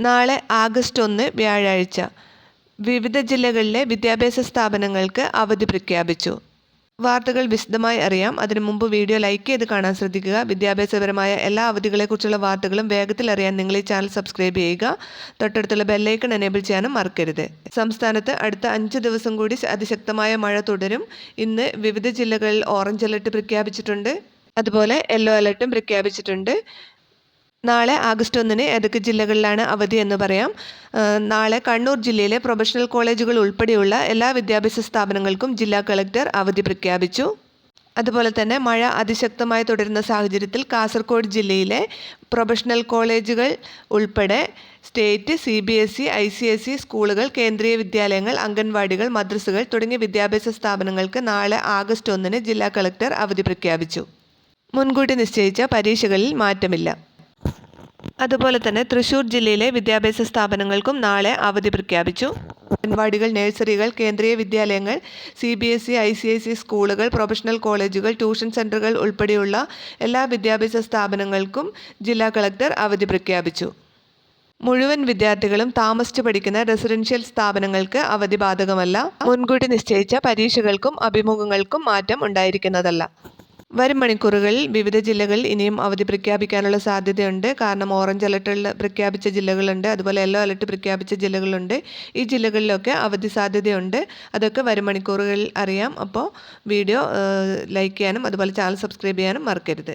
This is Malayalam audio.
നാളെ ആഗസ്റ്റ് ഒന്ന് വ്യാഴാഴ്ച. വിവിധ ജില്ലകളിലെ വിദ്യാഭ്യാസ സ്ഥാപനങ്ങൾക്ക് അവധി പ്രഖ്യാപിച്ചു. വാർത്തകൾ വിശദമായി അറിയാം. അതിനു മുമ്പ് വീഡിയോ ലൈക്ക് ചെയ്ത് കാണാൻ ശ്രദ്ധിക്കുക. വിദ്യാഭ്യാസപരമായ എല്ലാ അവധികളെക്കുറിച്ചുള്ള വാർത്തകളും വേഗത്തിൽ അറിയാൻ നിങ്ങൾ ഈ ചാനൽ സബ്സ്ക്രൈബ് ചെയ്യുക. തൊട്ടടുത്തുള്ള ബെല്ലൈക്കൺ എനേബിൾ ചെയ്യാനും മറക്കരുത്. സംസ്ഥാനത്ത് അടുത്ത അഞ്ച് ദിവസം കൂടി അതിശക്തമായ മഴ തുടരും. ഇന്ന് വിവിധ ജില്ലകളിൽ ഓറഞ്ച് അലർട്ട് പ്രഖ്യാപിച്ചിട്ടുണ്ട്. അതുപോലെ യെല്ലോ അലർട്ടും പ്രഖ്യാപിച്ചിട്ടുണ്ട്. നാളെ ആഗസ്റ്റ് ഒന്നിന് ഏതൊക്കെ ജില്ലകളിലാണ് അവധി എന്ന് പറയാം. നാളെ കണ്ണൂർ ജില്ലയിലെ പ്രൊഫഷണൽ കോളേജുകൾ ഉൾപ്പെടെയുള്ള എല്ലാ വിദ്യാഭ്യാസ സ്ഥാപനങ്ങൾക്കും ജില്ലാ കളക്ടർ അവധി പ്രഖ്യാപിച്ചു. അതുപോലെ തന്നെ മഴ അതിശക്തമായി തുടരുന്ന സാഹചര്യത്തിൽ കാസർഗോഡ് ജില്ലയിലെ പ്രൊഫഷണൽ കോളേജുകൾ ഉൾപ്പെടെ state C B S E I C S E സ്കൂളുകൾ കേന്ദ്രീയ വിദ്യാലയങ്ങൾ അംഗൻവാടികൾ മദ്രസകൾ തുടങ്ങിയ വിദ്യാഭ്യാസ സ്ഥാപനങ്ങൾക്ക് നാളെ ആഗസ്റ്റ് ഒന്നിന് ജില്ലാ കളക്ടർ അവധി പ്രഖ്യാപിച്ചു. മുൻകൂട്ടി നിശ്ചയിച്ച പരീക്ഷകളിൽ മാറ്റമില്ല. അതുപോലെ തന്നെ തൃശൂർ ജില്ലയിലെ വിദ്യാഭ്യാസ സ്ഥാപനങ്ങൾക്കും നാളെ അവധി പ്രഖ്യാപിച്ചു. അംഗൻവാടികൾ നഴ്സറികൾ കേന്ദ്രീയ വിദ്യാലയങ്ങൾ C B S E I C I C സ്കൂളുകൾ പ്രൊഫഷണൽ കോളേജുകൾ ട്യൂഷൻ സെന്ററുകൾ ഉൾപ്പെടെയുള്ള എല്ലാ വിദ്യാഭ്യാസ സ്ഥാപനങ്ങൾക്കും ജില്ലാ കളക്ടർ അവധി പ്രഖ്യാപിച്ചു. മുഴുവൻ വിദ്യാർത്ഥികളും താമസിച്ചു പഠിക്കുന്ന റെസിഡൻഷ്യൽ സ്ഥാപനങ്ങൾക്ക് അവധി ബാധകമല്ല. മുൻകൂട്ടി നിശ്ചയിച്ച പരീക്ഷകൾക്കും അഭിമുഖങ്ങൾക്കും മാറ്റം ഉണ്ടായിരിക്കുന്നതല്ല. വരും മണിക്കൂറുകളിൽ വിവിധ ജില്ലകളിൽ ഇനിയും അവധി പ്രഖ്യാപിക്കാനുള്ള സാധ്യതയുണ്ട്. കാരണം ഓറഞ്ച് അലർട്ടുകൾ പ്രഖ്യാപിച്ച ജില്ലകളുണ്ട്. അതുപോലെ യെല്ലോ അലർട്ട് പ്രഖ്യാപിച്ച ജില്ലകളുണ്ട്. ഈ ജില്ലകളിലൊക്കെ അവധി സാധ്യതയുണ്ട്. അതൊക്കെ വരും മണിക്കൂറുകളിൽ അറിയാം. അപ്പോൾ വീഡിയോ ലൈക്ക് ചെയ്യാനും അതുപോലെ ചാനൽ സബ്സ്ക്രൈബ് ചെയ്യാനും മറക്കരുത്.